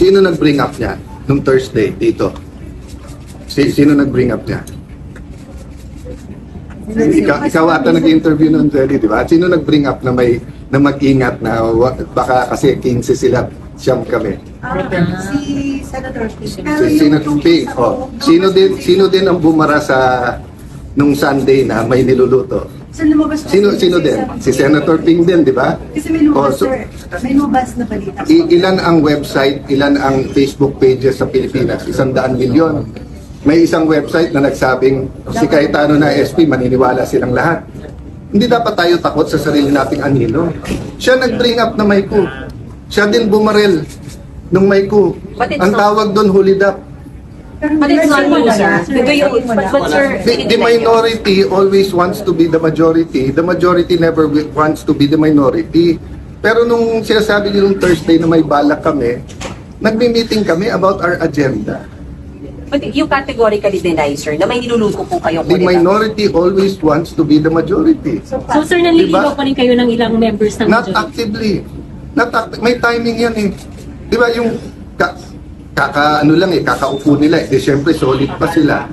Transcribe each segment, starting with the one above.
Sino nag-bring up niya nung Thursday dito? Si, sino nag-bring up niya? Ikaw, ikaw ata nag-interview noon, Jelly, di ba? Sino nag-bring up na may na mag-ingat na wa- baka kasi 15 sila, siyam kami. Ah, si Senator Ping. Si Senator Ping. Oh. Sino din sino din ang bumara sa nung Sunday na may niluluto? Saan lumabas po Sino si sino din? Si Senator Ping din, di ba? Kasi may lumabas, Oh, so- sir. May lumabas na balita. I- ilan ang website, ilan ang Facebook pages sa Pilipinas? Isang daan milyon. May isang website na nagsabing si Cayetano na SP, maniniwala silang lahat. Hindi dapat tayo takot sa sarili nating anino. Siya nag-bring up na Mayku. Siya din bumarel nung Mayku. But it's Ang not- tawag doon. Pero But it's not you, sir. Do you, but, but sir, The, the minority always wants to be the majority. The majority never wi- wants to be the minority. Pero nung sinasabi niyo nung Thursday na may balak kami, nagmi-meeting kami about our agenda. but you categorically deny, sir, na may niluluto po kayo The minority always wants to be the majority. So, So sir, naliligaw Diba? pa rin kayo ng ilang members ng Not majority? actively. Not act- may timing yan eh. Di ba yung ka, kaka ano lang eh, kakaupo nila eh. Di syempre solid pa sila.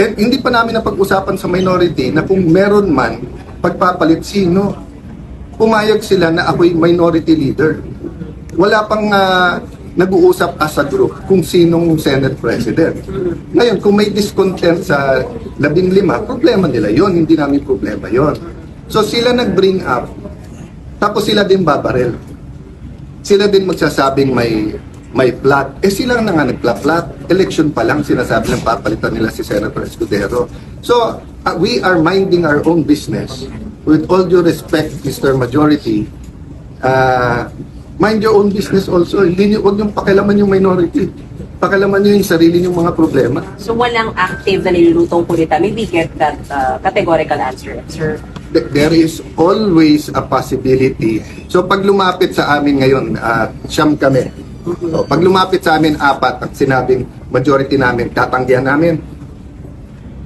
And hindi pa namin napag-usapan sa minority na kung meron man pagpapalit sino. Pumayag sila na ako'y minority leader. Wala pang ah, nag-uusap as a group kung sinong Senate President. Ngayon, kung may discontent sa labing lima, problema nila yon hindi namin problema yon So sila nag-bring up, tapos sila din babarel. Sila din magsasabing may may plot. Eh sila na nga nagpla-plot. Election pa lang sinasabi ng papalitan nila si Senator Escudero. So, uh, we are minding our own business. With all due respect, Mr. Majority, uh, mind your own business also. Hindi niyo, huwag niyong pakialaman yung minority. Pakialaman niyo yung sarili niyong mga problema. So walang active na nilulutong kulita. Maybe get that uh, categorical answer, sir. Th- there is always a possibility. So pag lumapit sa amin ngayon, at siyam kami. So, pag lumapit sa amin apat at sinabing majority namin, tatanggihan namin.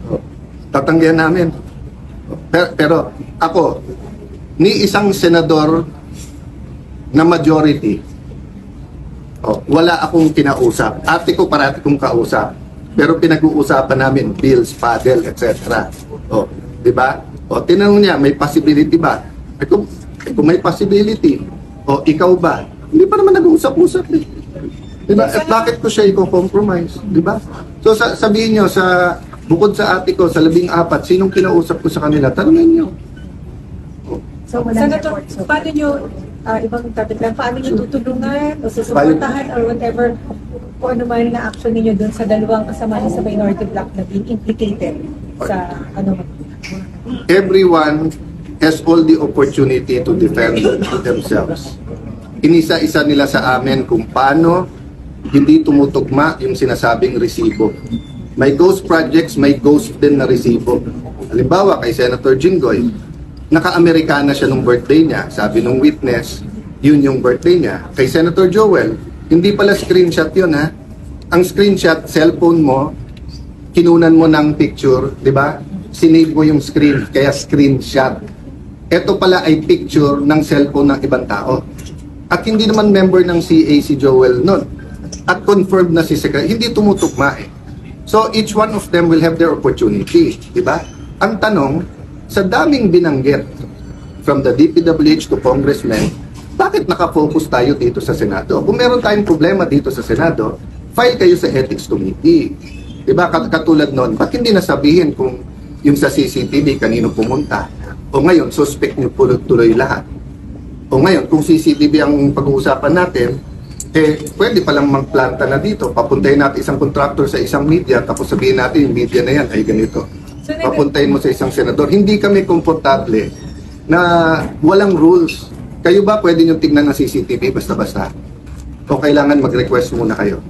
Oh, Tatanggihan namin. Oh, Pero, pero ako, ni isang senador na majority, oh, wala akong kinausap. Ate ko parati kong kausap. Pero pinag-uusapan namin bills, paddle, etc. Oh, 'di ba? O tinanong niya, may possibility ba? Eh kung, eh, kung may possibility, o ikaw ba? Hindi pa naman nag-uusap-usap eh. 'Di ba? At bakit ko siya i-compromise? 'Di ba? So sa, sabihin niyo sa bukod sa ate ko sa labing apat, sinong kinausap ko sa kanila? Tanungin niyo. so wala Senator, report. So, paano nyo, ah, ibang topic lang, paano nyo tutulungan o susuportahan or whatever kung ano man na action ninyo dun sa dalawang kasama niyo sa minority block na being implicated sa ano man. everyone has all the opportunity to defend themselves. Inisa-isa nila sa amin kung paano hindi tumutugma yung sinasabing resibo. May ghost projects, may ghost din na resibo. Halimbawa, kay Senator Jinggoy, naka-Amerikana siya nung birthday niya. Sabi nung witness, yun yung birthday niya. Kay Senator Joel, hindi pala screenshot yun ha. Ang screenshot, cellphone mo, kinunan mo ng picture, di ba? Sinave mo yung screen, kaya screenshot. Ito pala ay picture ng cellphone ng ibang tao. At hindi naman member ng CA si Joel nun. At confirmed na si Secretary, hindi tumutugma eh. So each one of them will have their opportunity, di ba? Ang tanong, sa daming binanggit from the DPWH to congressmen, bakit nakafocus tayo dito sa Senado? Kung meron tayong problema dito sa Senado, file kayo sa Ethics Committee. Di ba? Kat- Katulad nun, ba't hindi nasabihin kung yung sa CCTV kanino pumunta? O ngayon, suspect nyo tuloy lahat. O ngayon, kung CCTV ang pag-uusapan natin, eh, pwede palang magplanta na dito. Papuntahin natin isang contractor sa isang media, tapos sabihin natin yung media na yan ay ganito. Papuntahin mo sa isang senador. Hindi kami komportable na walang rules. Kayo ba pwede nyo tignan ng CCTV basta-basta? O kailangan mag-request muna kayo?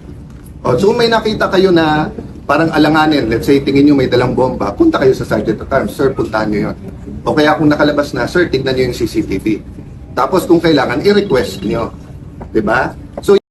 O, so may nakita kayo na parang alanganin, let's say tingin nyo may dalang bomba, punta kayo sa Sergeant at Arms, sir, puntahan nyo yun. O kaya kung nakalabas na, sir, tignan nyo yung CCTV. Tapos kung kailangan, i-request nyo. ba? So